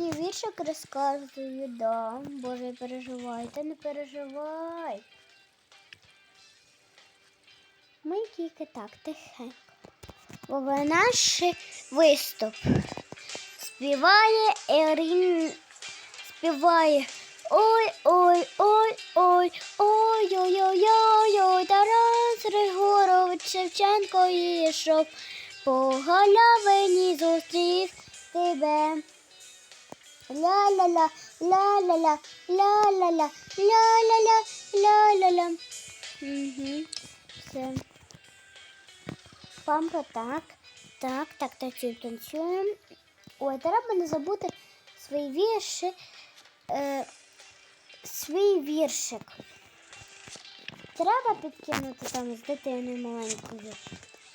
Ні, віршик розказую, да. Боже, переживай, та не переживай. Ми тільки так, тихенько. Бо наш виступ співає Ерін. Співає. Ой, ой, ой, ой, ой, ой, ой, ой, ой, Тарас Григорович Шевченко йшов, по галявині зустрів тебе. Ля-ля-ля, ля-ля-ля, ля-ля-ля, ля-ля-ля, ля-ля-ля. Все. Пампа, так, так, так, танцюємо, танцюємо. Ой, треба не забути свої вірші, е, свій віршик. Треба підкинути там з дитиною маленькою.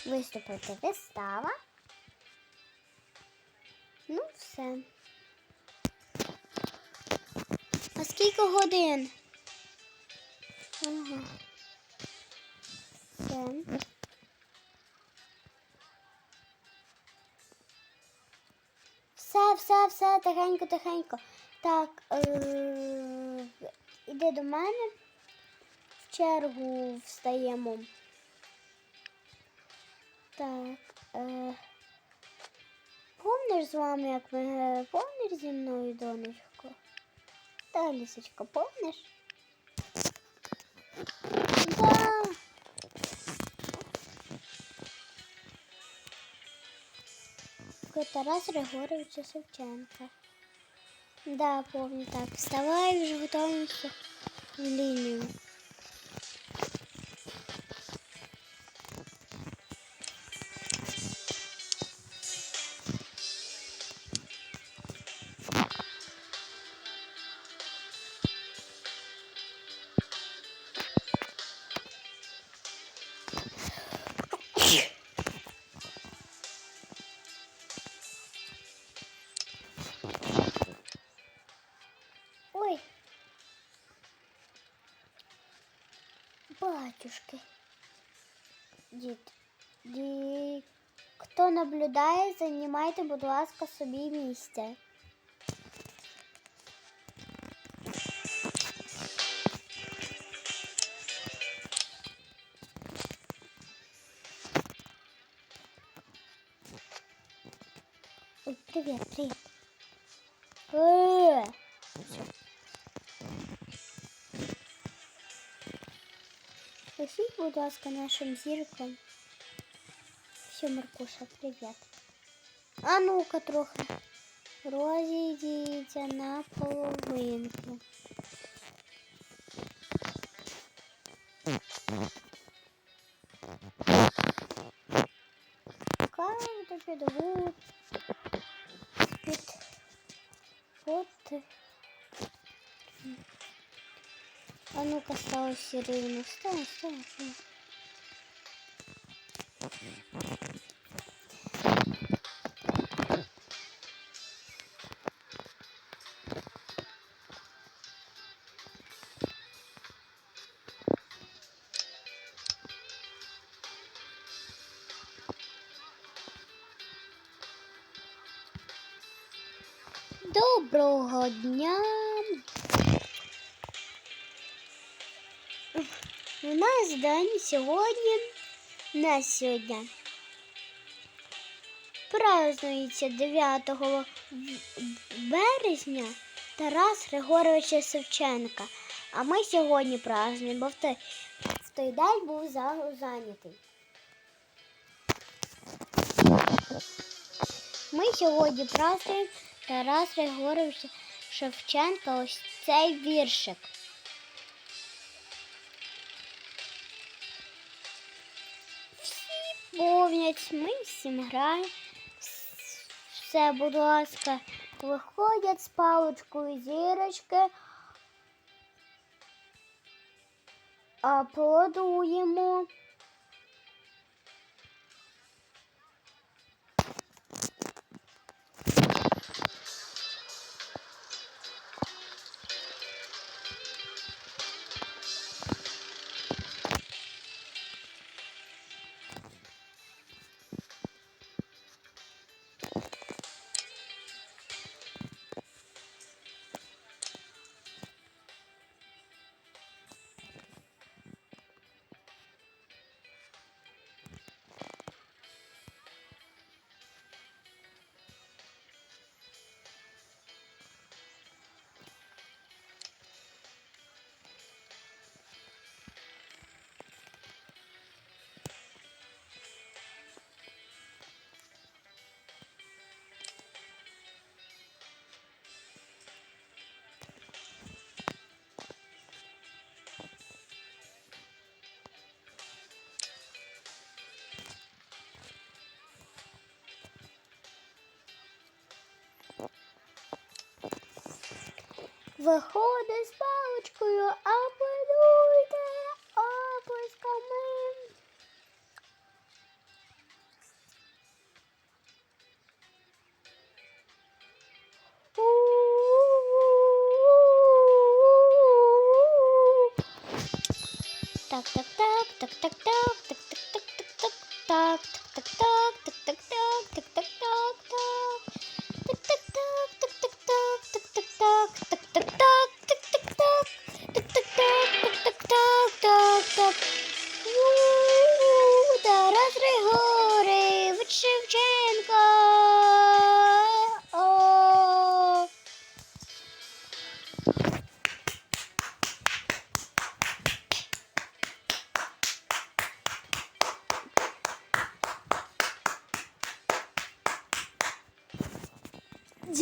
Виступити вистава. Ну, все. Скільки годин? Ага. Все. Все, все, все, тихенько, тихенько. Так, е- іди до мене. В чергу встаємо. Так. Е- помниш з вами, як ми помниш зі мною, донечко? Та, лісочка, помниш? Да. Тарас Григоровича Шевченка. Да, помню так. Вставай, вже готуємося в лінію. Батюшки. Дід. дід, Хто наблюдає, займайте, будь ласка, собі місце. Пишіть, будь ласка, нашим зіркам. Все, Маркуша, привіт. А ну-ка трохи. Розійдіться на половинку. так осталось середина. Встань, встань, встань. Доброго дня! У нас день сьогодні на сьогодні. Празднується 9 березня Тарас Григоровича Шевченка. А ми сьогодні празднуємо, бо в той, в той день був за- зайнятий. Ми сьогодні празднуємо Тарас Григоровича Шевченка ось цей віршик. Всі помнять, ми всім граємо. Все, будь ласка, виходять з паличкою зірочки. Аплодуємо. Виходить з паличкою, аплодуйте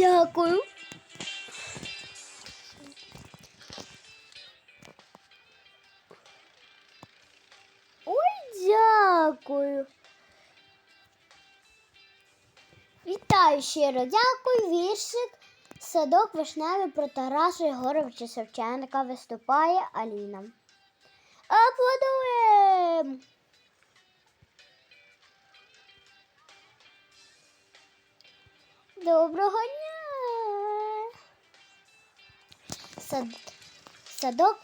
Дякую. Ой, дякую. Вітаю щиро, дякую. Віршик. Садок вишневий про Тараса Єгоровича Шевченка виступає Аліна. Садок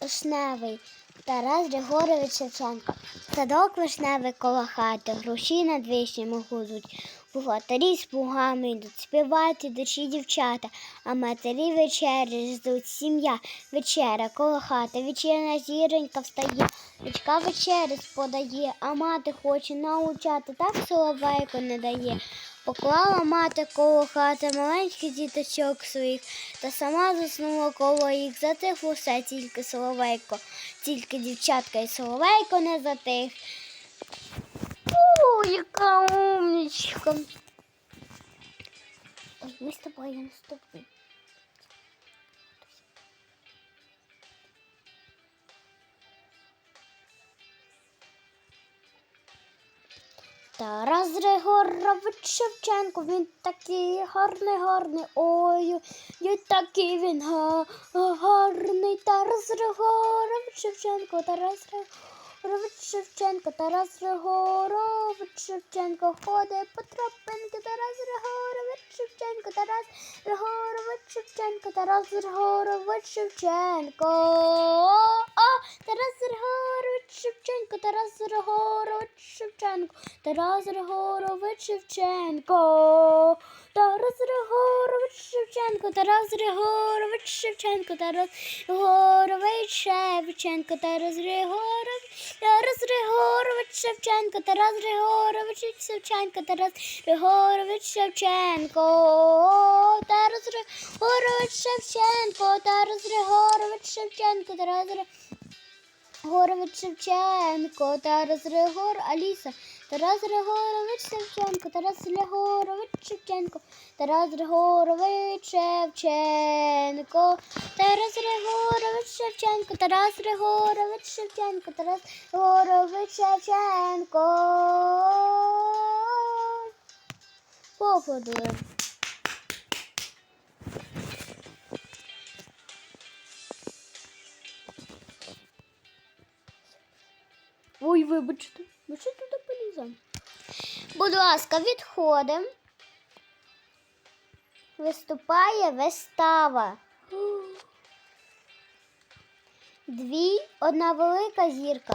вишневий Тарас Григорович Шевченко. Садок вишневий коло хати, груші над вишнями гудуть. Бухгалтері з пугами йдуть, співати дочі дівчата, а матері вечері ждуть сім'я. Вечеря коло хати, вечірня зіронька встає, дочка вечерять подає, а мати хоче научати, так соловейко не дає. Поклала мати коло хати маленьких діточок своїх, та сама заснула коло їх, затихло все тільки соловейко, тільки дівчатка і соловейко не затих. О, яка умничка. Ой, ми з тобою наступні. Тарас Григорович Шевченко, він такий гарний, гарний. Ой, ой, такий він га- гарний. Тарас Григорович Шевченко, Тарас Григорович Шевченко, Тарас Григорович Шевченко, ходить по тропинки, Тарас Григорович Шевченко, Тарас Григорович Шевченко, Тарас Григорович Шевченко. О, Тарас Григорович Шевченко, Тарас Григорович Шевченко, Тарас Григорович Шевченко, Тарас Григорович Шевченко, Тарас Григорович Шевченко, Тарас Григорович Шевченко, Тарас Григорович, Тарас Григорович Шевченко, Тарас Григорович Шевченко, Тарас Григорович Шевченко, Тарас Григорович Шевченко, Тарас Григорович Шевченко, Тарас Григорович Горович Шевченко, Тарас Григор, Аліса, Тарас Григорович Шевченко, Тарас Григорович Шевченко, Тарас Григорович Шевченко, Тарас Григорович Шевченко, Тарас Григорович Шевченко, Тарас Григорович Шевченко. Походуємо. Ой, вибачте, ми що туди поліземо? Будь ласка, відходимо. Виступає вистава. Дві, одна велика зірка.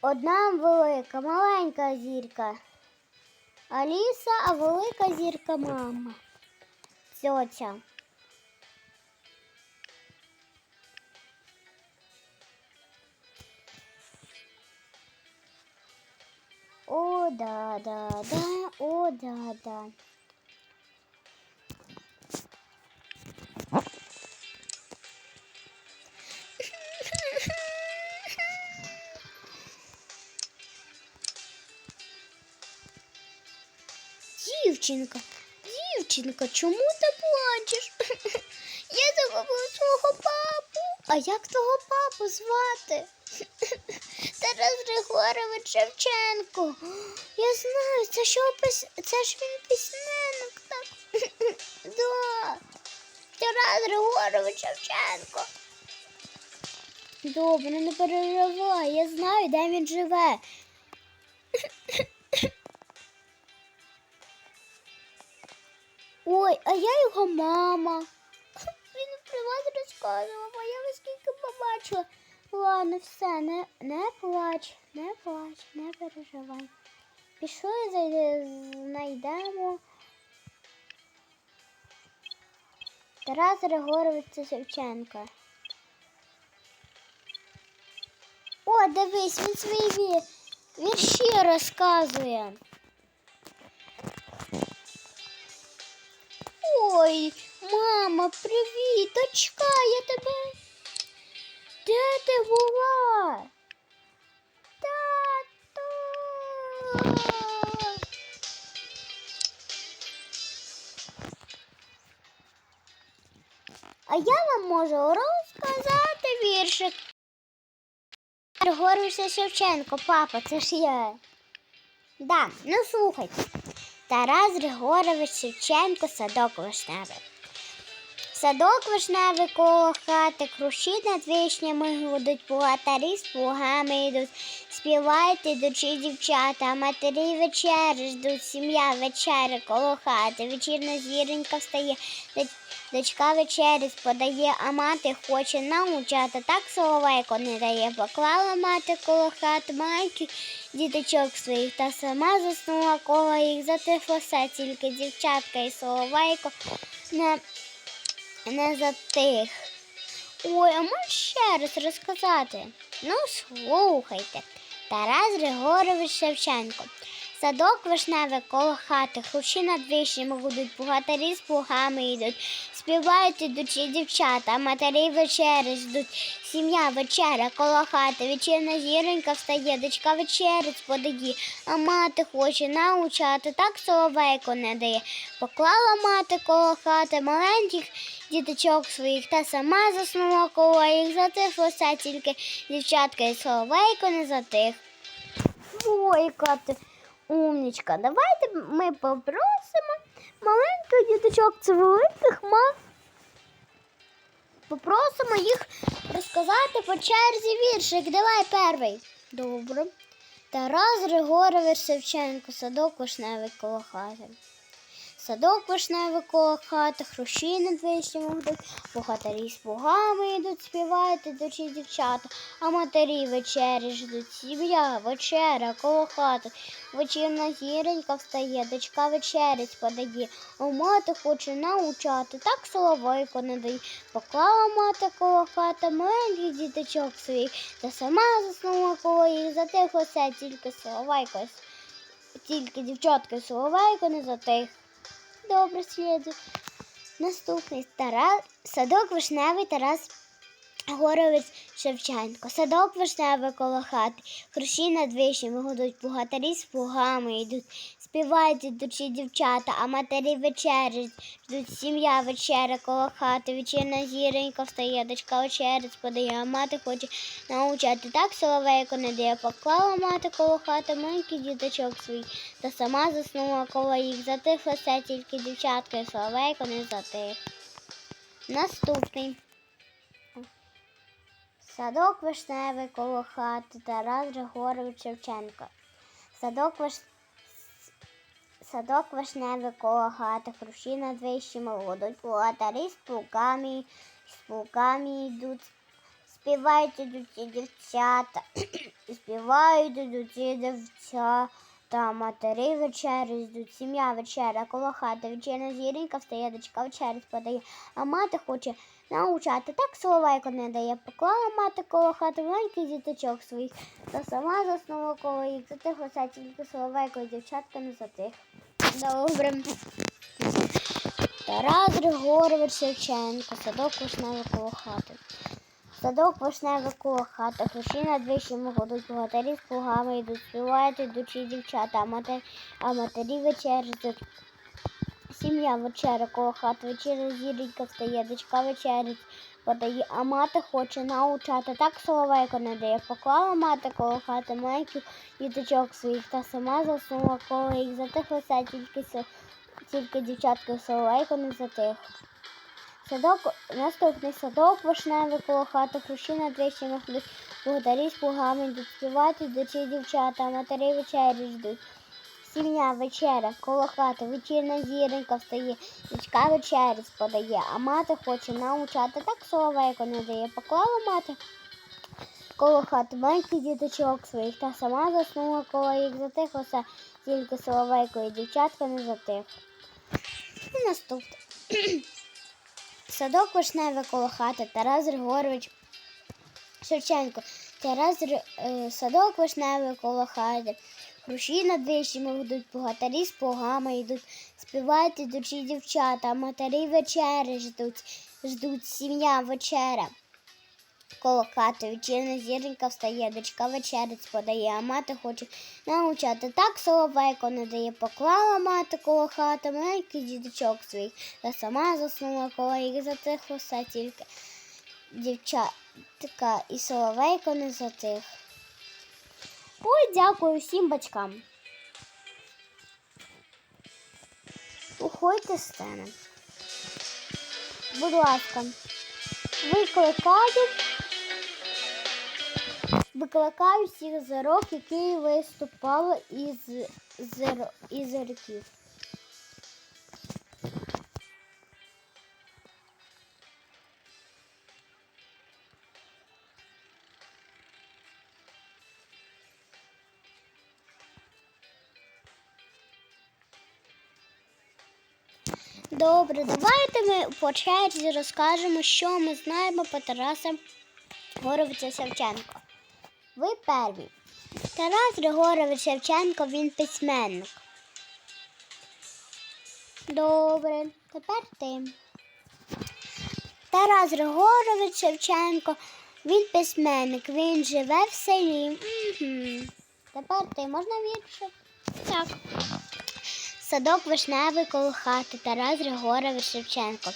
Одна велика, маленька зірка. Аліса, а велика зірка мама. Тьотя. О, да, да, да, о, да, да. Дівчинка, дівчинка, чому ти плачеш? Я загубила свого папу. А як твого папу звати? Тарас Григорович Шевченко. Я знаю, це що пис... це ж він письменник, так? да. Тарас Григорович Шевченко. Добре, не переживай, я знаю, де він живе. Все, не, не плач, не плач, не переживай. Пішли, зайди- знайдемо. Тарас Григорович Шевченка. О, дивись, він свої ві- вірші розказує. Ой, мама, привіт, дочка, я тебе. Де ти була? Тато. А я вам можу розказати віршик. Григоровича Шевченко, папа, це ж я. Да, ну слухайте. Тарас Григорович Шевченко, садок вишневий. Садок вишневий коло хати, круші над вишнями гудуть, плугатарі з плугами йдуть, співають ідучі дівчата, матері вечері ждуть, сім'я вечері коло хати, вечірна зіронька встає, дочка вечерять подає, а мати хоче научати, так соловейко не дає, поклала мати коло хати маленький діточок своїх, та сама заснула коло їх, затихло все, тільки дівчатка і соловейко не не затих. Ой, а можеш ще раз розказати? Ну, слухайте. Тарас Григорович Шевченко. Садок вишневий коло хати, хрущі над вишнями гудуть, богатарі з плугами йдуть, співають ідучі дівчата, матері вечері ждуть. Сім'я вечеря коло хати, вечірна зіронька встає, дочка вечерець подає, а мати хоче научати, так соловейко не дає. Поклала мати коло хати маленьких діточок своїх, та сама заснула коло їх, затихло все, тільки дівчатка і соловейко не затих. Ой, яка ти умнічка. Давайте ми попросимо маленьких діточок, це великих ма. Попросимо їх розказати по черзі віршик. Давай перший. Добре. Тарас Григорович Шевченко, садок вишневий коло. Садок вишневий коло хати, хрущі над вишнями гудуть, богатарі з плугами йдуть, співають ідучі дівчата, а матері вечері ждуть, сім'я, вечеря, коло хати, вечірна зіронька встає, дочка вечерець подає, а мати хоче научати, так соловейко не дає. Поклала мати коло хати маленьких діточок своїх, та сама заснула коло їх, затихло все, тільки соловейко, тільки дівчатка соловейко не затих. Добре, сліду. Наступний Тарас, садок вишневий Тарас Горовець Шевченко. Садок вишневий коло хати, хрущі над вишнями гудуть, богатарі з плугами йдуть, співають ідучі дівчата, а матері вечерять, ждуть сім'я вечеря коло хати, вечірна зіронька встає, дочка вечерець подає, а мати хоче научати. Так соловейко не дає, поклала мати коло хати маленький діточок свій, та сама заснула коло їх, затихло все, тільки дівчатка і соловейко не затих. Наступний. Садок вишневий коло хати Тарас Григорович Шевченко. Садок виш... Садок вишневий коло хати, хрущі над вищими водуть, плугатарі з плугами, з плугами йдуть, співають ідуть ці дівчата, співають ідуть ці дівчата, матері вечері йдуть, сім'я вечеря. Коло хати, вечірна зіренька встає, дочка вечерять подає, а мати хоче научати. Так соловейко не дає. Поклала мати коло хати маленький діточок своїх, та сама заснула коло їх. Затихло все, тільки соловейко і дівчатка не затих. Добре. Тарас Григорович Шевченко, садок вишневий коло хати. Садок вишневий коло хати, хрущі над вищими годуть, богатирі з плугами йдуть, співають ідучі дівчата, а матері, а матері вечерять. Сім'я вечеря коло хати, вечеря зіренька встає, дочка вечерять подає, а мати хоче научати. Так соловейко не дає. Поклала мати коло хати маленьких діточок своїх, та сама заснула коло їх. Затихло все, тільки, тільки дівчатка соловейко не затих. Садок, наступний садок вишневий коло хати, хрущі вишнями ходить, благодарі з плугами йдуть співати, дочі дівчата, матері вечері ждуть. Сім'я вечеря, коло хати, вечірна зіронька встає, дочка вечерять подає, а мати хоче научати, так соловейко не дає. Поклала мати коло хати маленький діточок своїх, та сама заснула, коло їх затихло тільки соловейко дівчатка не затих. І наступне. Садок вишневий коло хати, Тарас Григорович Шевченко. Тарас е, садок вишневий коло хати. Хрущі над вишнями гудуть, богатарі з плугами йдуть, співають ідучі дівчата, матері вечері ждуть, ждуть сім'я вечеря. Коло хати вечірня зіренька встає, дочка вечерець подає, а мати хоче научати. Так соловейко не дає, поклала мати коло хати маленький діточок свій, та сама заснула, коло їх затихло все тільки дівчатка і соловейко не затих. Ой, дякую всім батькам. Уходьте з сцени. Будь ласка, викликаю. Викликаю всіх зірок, які виступали із, зір... із зірків. Добре, давайте ми по черзі розкажемо, що ми знаємо про Тараса Горовича Шевченка. Ви перві. Тарас Григорович Шевченко, він письменник. Добре, тепер ти. Тарас Григорович Шевченко, він письменник, він живе в селі. Угу. Тепер ти можна вірше? Так. Садок вишневий коло хати, Тарас Григорович Шевченко.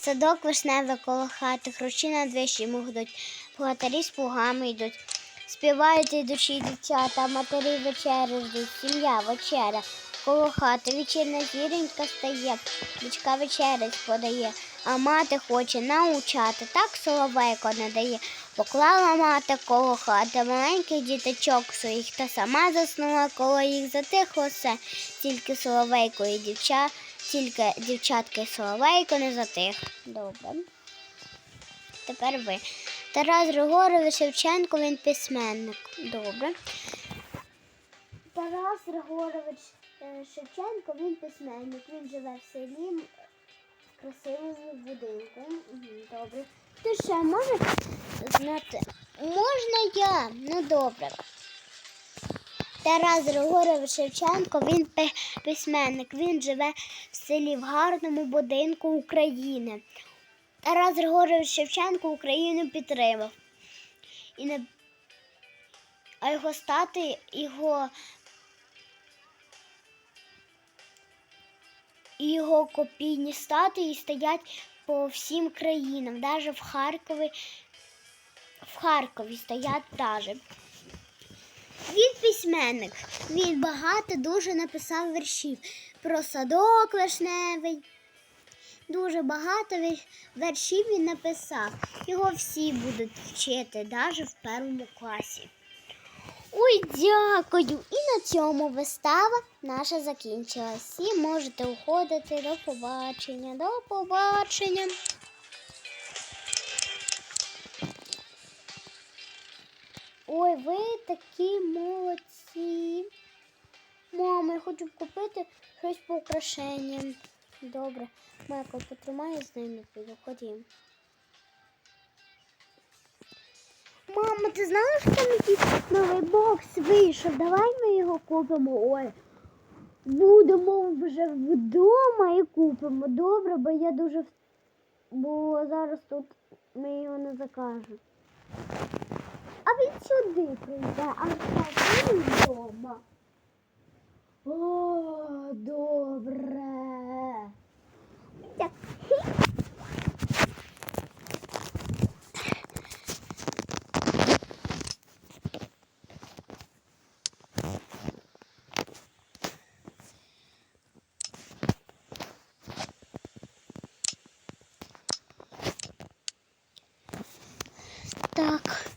Садок вишневий коло хати, хрущі над вишнями гудуть, богатарі з плугами йдуть. Співають ідучі дівчата, матері вечері ждуть, сім'я вечеря. Коло хати вечірня зіренька стає, дочка вечерець подає, а мати хоче научати, так соловейко не дає. Поклала мати коло хати маленьких діточок своїх, та сама заснула, коло їх затихло все, тільки соловейко і дівча, тільки дівчатки соловейко не затих. Добре. Тепер ви. Тарас Григорович Шевченко, він письменник. Добре. Тарас Григорович е, Шевченко, він письменник. Він живе в селі м, в красивому будинку. Добре. Ти ще можеш знати? Можна я? Ну добре. Тарас Григорович Шевченко, він письменник. Він живе в селі в гарному будинку України. Тарас Григорович Шевченко Україну підтримав. І не... А його стати, його... і його копійні статуї стоять по всім країнам, навіть в Харкові, в Харкові стоять даже. Він письменник. Він багато дуже написав віршів про садок вишневий. Дуже багато віршів він написав. Його всі будуть вчити, навіть в першому класі. Ой, дякую! І на цьому вистава наша закінчилась. Всі можете уходити. До побачення. До побачення. Ой, ви такі молодці. Мама, я хочу купити щось по украшенням. Добре. Майкл, потримай з ними піду. Ходім. Мама, ти що там якийсь новий бокс вийшов? Давай ми його купимо. Ой. Будемо вже вдома і купимо. Добре, бо я дуже бо зараз тут ми його не закажемо. А він сюди прийде, а він вдома. О, добре. Так.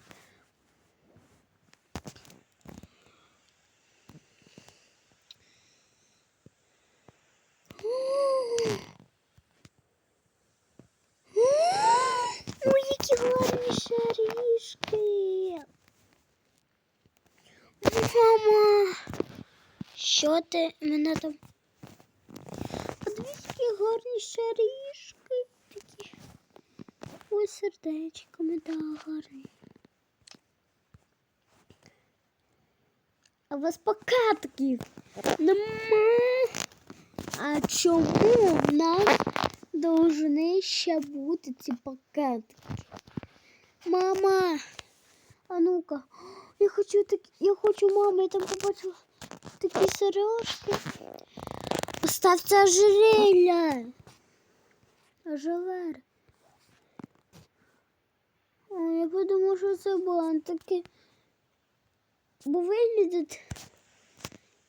шарішки. Мама, що ти мене там? Подивись, які гарні шарішки. Такі. Ось сердечками, да, гарні. А у вас пакетиків нема. А чому в нас должны ще бути ці пакетики? Мама, а ну-ка, я хочу так, я хочу, мама, я там побачила такі сережки. Поставте ожерелья. Ожелер. О, я подумала, що це бантики. Бо виглядять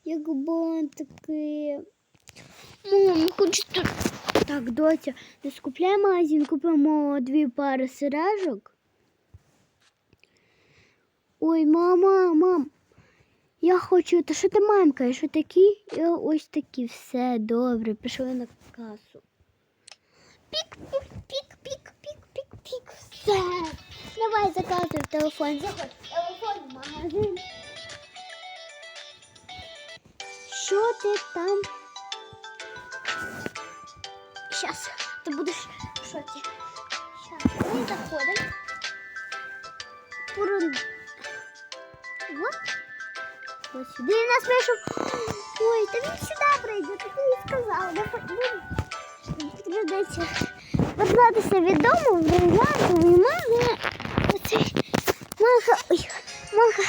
як бантики. Мам, хочу тут. Так, доця, не скупляй магазин, купимо дві пари сережок. Ой, мама, мам. Я хочу, та що ти мамка, що такі? Я ось такі, все добре, пішли на касу. Пік, пік, пік, пік, пік, пік, пік. Все. Давай заказуй телефон. Заходь, телефон в магазин. Що ти там? Сейчас, ти будеш в шоці. Сейчас, ми заходимо. Пурун. Вот. Ось сюди нас вийшов. Ой, та він сюди прийде, так і сказав. Придеться вертатися від дому в бриллиантовий магазин. Оцей мага... Ой, мага...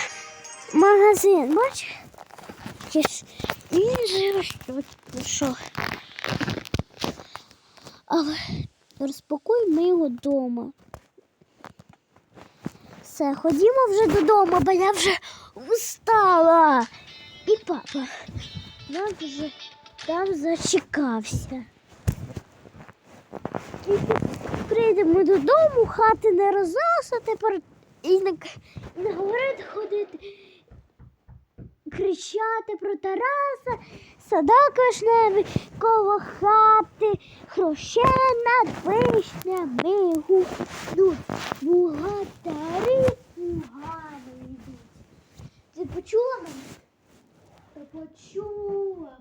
магазин, бачиш? Він же що. Але розпакуємо його вдома. Все, ходімо вже додому, бо я вже устала. І папа нас вже там зачекався. Прийдемо додому, хати не розносити тепер і не, і не говорити ходити, кричати про Тараса, садок вишневий коло хати, хрощена вишнями гудуть, бухгалтери погано йдуть. Ти почула мене? Почула.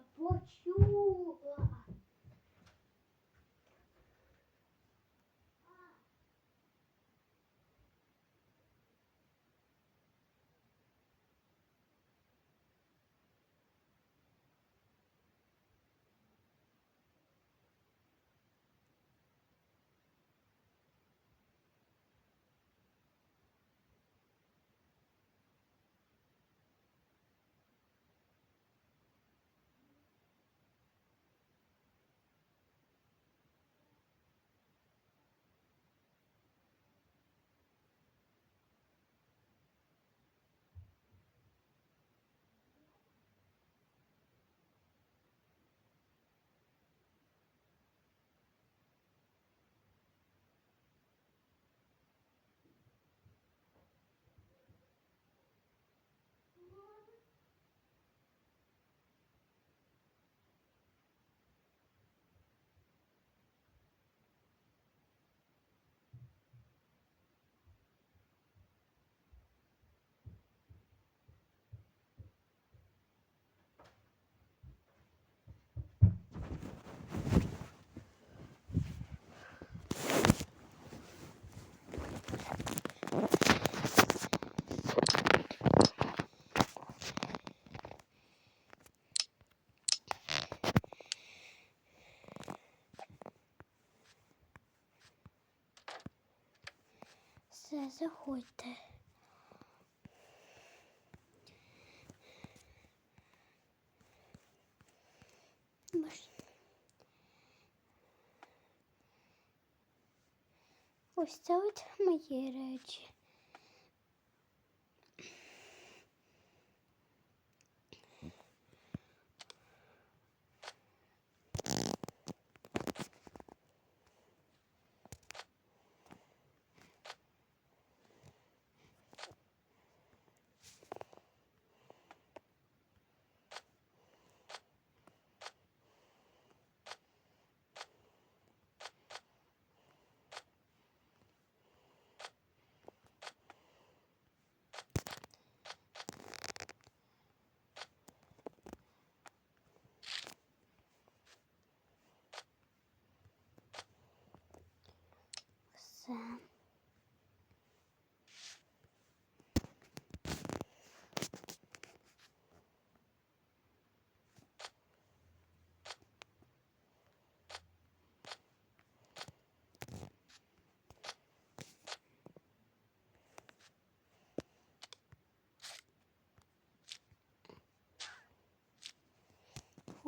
Все, заходьте. Ось це от мої речі.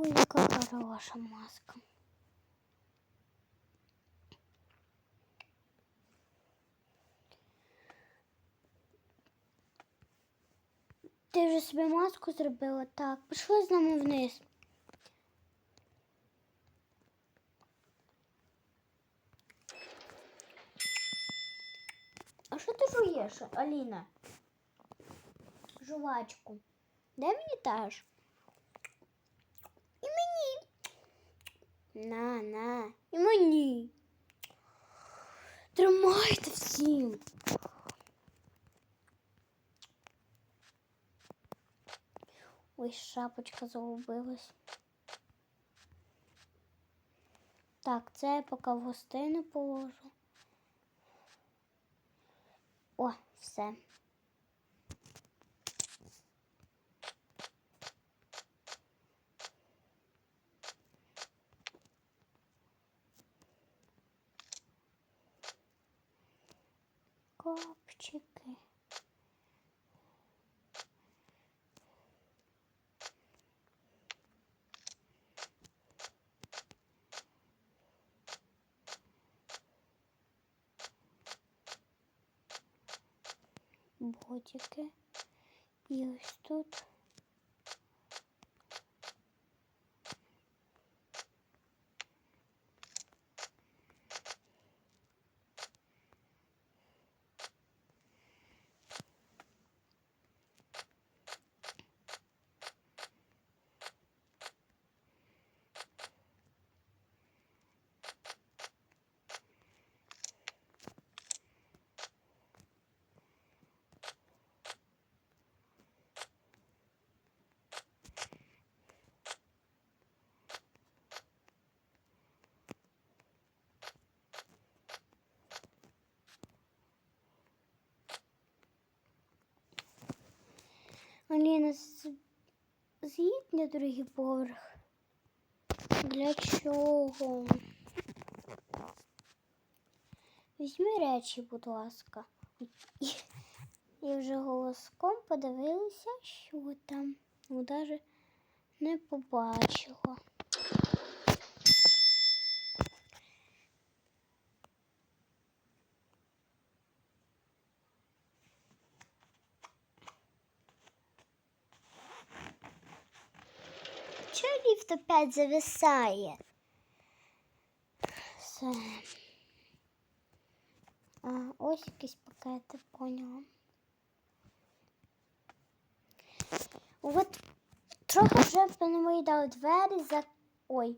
Ой, яка хороша маска. Ти вже собі маску зробила? Так, пішли з нами вниз. А що ти жуєш, Аліна? Жувачку. Дай мені теж. І мені. На, на. І мені. Тримайте всім. Ой, шапочка загубилась. Так, це я поки в гостину положу. О, все. Копчики. Ботики. І ось тут. Другий поверх. Для чого? Візьми речі, будь ласка. І, вже голоском подивилися, що там. Ну, навіть не побачила. просто опять зависает. А, осикись пока это поняла. От трохи вже понавидали двері за... Ой.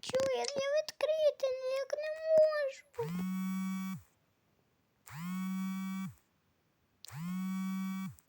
Чую, я не відкрити ну, ніяк не можу.